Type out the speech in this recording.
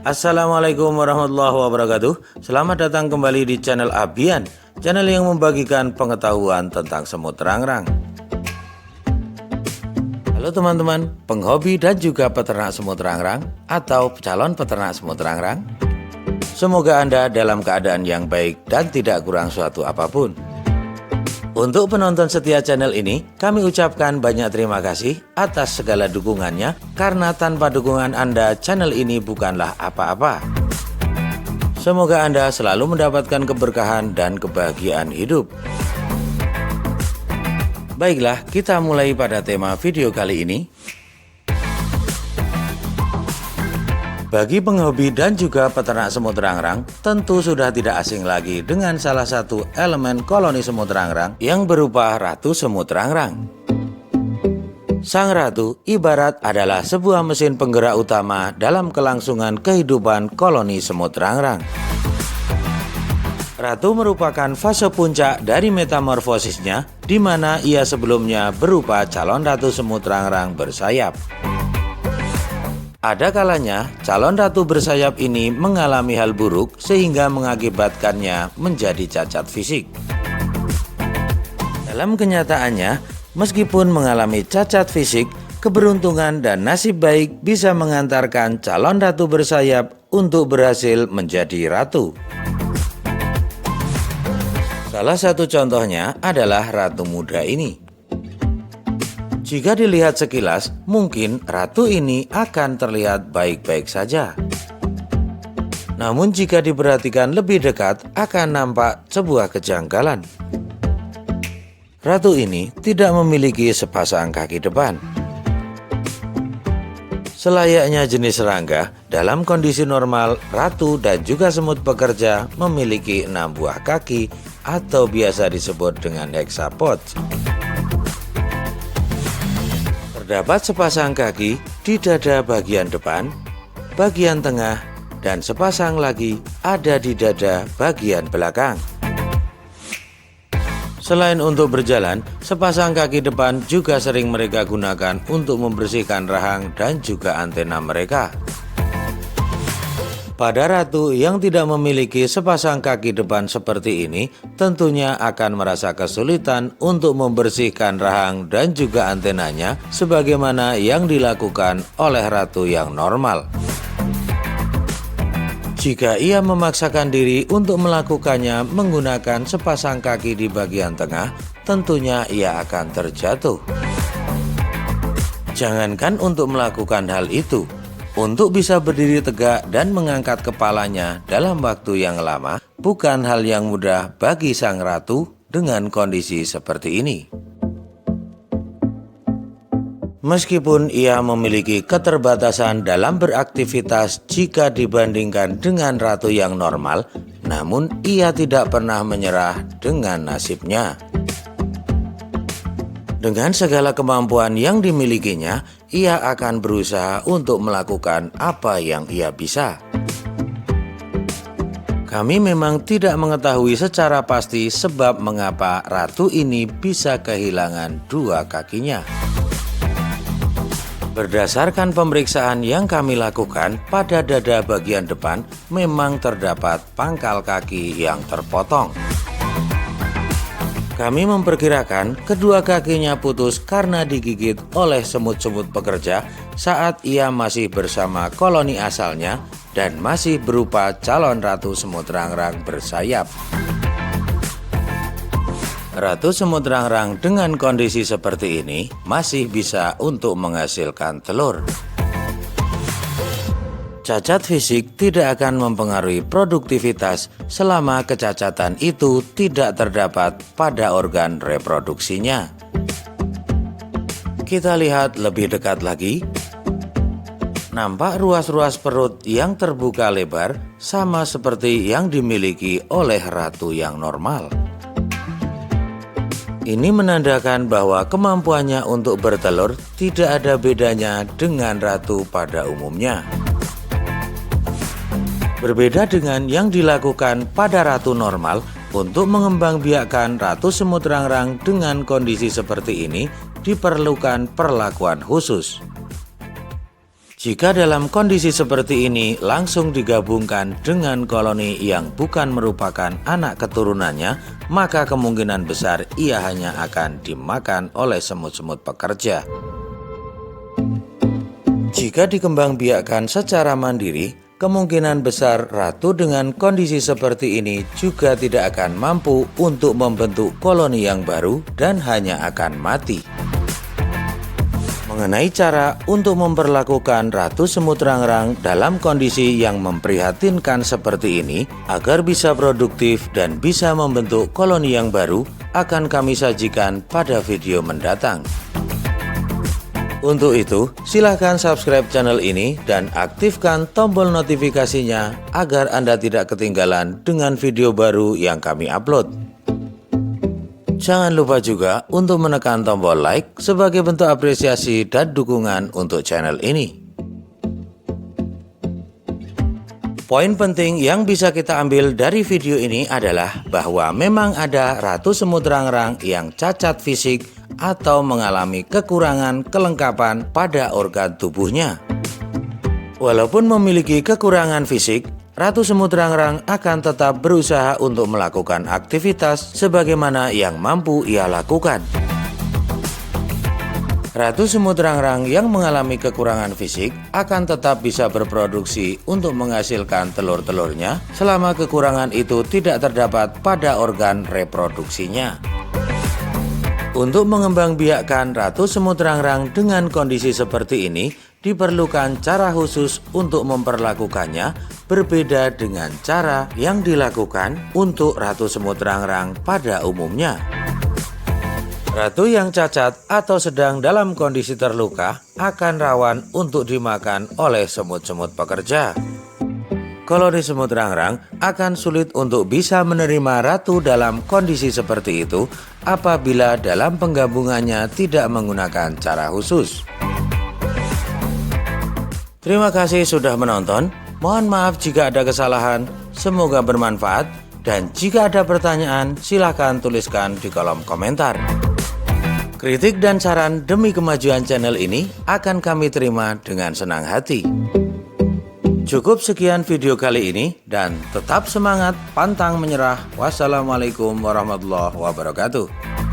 Assalamualaikum warahmatullahi wabarakatuh. Selamat datang kembali di channel Abian Channel yang membagikan pengetahuan tentang semut rangrang. Halo teman-teman, penghobi dan juga peternak semut rangrang Atau calon peternak semut rangrang. Semoga Anda dalam keadaan yang baik dan tidak kurang suatu apa pun untuk penonton setia channel ini, kami ucapkan banyak terima kasih atas segala dukungannya karena tanpa dukungan Anda, channel ini bukanlah apa-apa. Semoga Anda selalu mendapatkan keberkahan dan kebahagiaan hidup. Baiklah, kita mulai pada tema video kali ini, Bagi penghobi dan juga peternak semut rangrang, tentu sudah tidak asing lagi dengan salah satu elemen koloni semut rangrang yang berupa ratu semut rangrang. Sang ratu ibarat adalah sebuah mesin penggerak utama dalam kelangsungan kehidupan koloni semut rangrang. Ratu merupakan fase puncak dari metamorfosisnya, di mana ia sebelumnya berupa calon ratu semut rangrang bersayap. Ada kalanya calon ratu bersayap ini mengalami hal buruk sehingga mengakibatkannya menjadi cacat fisik. Dalam kenyataannya, meskipun mengalami cacat fisik, keberuntungan dan nasib baik bisa mengantarkan calon ratu bersayap untuk berhasil menjadi ratu. Salah satu contohnya adalah ratu muda ini. Jika dilihat sekilas, mungkin ratu ini akan terlihat baik-baik saja. Namun jika diperhatikan lebih dekat, akan nampak sebuah kejanggalan. Ratu ini tidak memiliki sepasang kaki depan. Selayaknya jenis serangga, dalam kondisi normal, ratu dan juga semut pekerja memiliki enam buah kaki atau biasa disebut dengan hexapod. Terdapat sepasang kaki di dada bagian depan, bagian tengah, dan sepasang lagi ada di dada bagian belakang. Selain untuk berjalan, sepasang kaki depan juga sering mereka gunakan untuk membersihkan rahang dan juga antena mereka. Pada ratu yang tidak memiliki sepasang kaki depan seperti ini, tentunya akan merasa kesulitan untuk membersihkan rahang dan juga antenanya sebagaimana yang dilakukan oleh ratu yang normal. Jika ia memaksakan diri untuk melakukannya menggunakan sepasang kaki di bagian tengah, tentunya ia akan terjatuh. Jangankan untuk melakukan hal itu, untuk bisa berdiri tegak dan mengangkat kepalanya dalam waktu yang lama bukan hal yang mudah bagi sang ratu dengan kondisi seperti ini. Meskipun ia memiliki keterbatasan dalam beraktivitas jika dibandingkan dengan ratu yang normal, namun ia tidak pernah menyerah dengan nasibnya. Dengan segala kemampuan yang dimilikinya, ia akan berusaha untuk melakukan apa yang ia bisa. Kami memang tidak mengetahui secara pasti sebab mengapa ratu ini bisa kehilangan dua kakinya. Berdasarkan pemeriksaan yang kami lakukan, pada dada bagian depan memang terdapat pangkal kaki yang terpotong. Kami memperkirakan kedua kakinya putus karena digigit oleh semut-semut pekerja saat ia masih bersama koloni asalnya dan masih berupa calon ratu semut rangrang bersayap. Ratu semut rangrang dengan kondisi seperti ini masih bisa untuk menghasilkan telur. Cacat fisik tidak akan mempengaruhi produktivitas selama kecacatan itu tidak terdapat pada organ reproduksinya. Kita lihat lebih dekat lagi. Nampak ruas-ruas perut yang terbuka lebar sama seperti yang dimiliki oleh ratu yang normal. Ini menandakan bahwa kemampuannya untuk bertelur tidak ada bedanya dengan ratu pada umumnya. Berbeda dengan yang dilakukan pada ratu normal, untuk mengembangbiakkan ratu semut rangrang dengan kondisi seperti ini diperlukan perlakuan khusus. Jika dalam kondisi seperti ini langsung digabungkan dengan koloni yang bukan merupakan anak keturunannya, maka kemungkinan besar ia hanya akan dimakan oleh semut-semut pekerja. Jika dikembangbiakkan secara mandiri, kemungkinan besar ratu dengan kondisi seperti ini juga tidak akan mampu untuk membentuk koloni yang baru dan hanya akan mati mengenai cara untuk memperlakukan Ratu Semut Rangrang dalam kondisi yang memprihatinkan seperti ini agar bisa produktif dan bisa membentuk koloni yang baru akan kami sajikan pada video mendatang. Untuk itu, silahkan subscribe channel ini dan aktifkan tombol notifikasinya agar Anda tidak ketinggalan dengan video baru yang kami upload. Jangan lupa juga untuk menekan tombol like sebagai bentuk apresiasi dan dukungan untuk channel ini. Poin penting yang bisa kita ambil dari video ini adalah bahwa memang ada ratu semut rangrang yang cacat fisik atau mengalami kekurangan kelengkapan pada organ tubuhnya. Walaupun memiliki kekurangan fisik, Ratu Semut Rangrang akan tetap berusaha untuk melakukan aktivitas sebagaimana yang mampu ia lakukan. Ratu Semut Rangrang yang mengalami kekurangan fisik akan tetap bisa berproduksi untuk menghasilkan telur-telurnya selama kekurangan itu tidak terdapat pada organ reproduksinya. Untuk mengembangbiakkan Ratu Semut Rangrang dengan kondisi seperti ini, diperlukan cara khusus untuk memperlakukannya berbeda dengan cara yang dilakukan untuk ratu semut rangrang pada umumnya. Ratu yang cacat atau sedang dalam kondisi terluka akan rawan untuk dimakan oleh semut-semut pekerja. Koloni semut rangrang akan sulit untuk bisa menerima ratu dalam kondisi seperti itu apabila dalam penggabungannya tidak menggunakan cara khusus. Terima kasih sudah menonton. Mohon maaf jika ada kesalahan. Semoga bermanfaat. Dan jika ada pertanyaan, silahkan tuliskan di kolom komentar. Kritik dan saran demi kemajuan channel ini akan kami terima dengan senang hati. Cukup sekian video kali ini dan tetap semangat, pantang menyerah. Wassalamualaikum warahmatullahi wabarakatuh.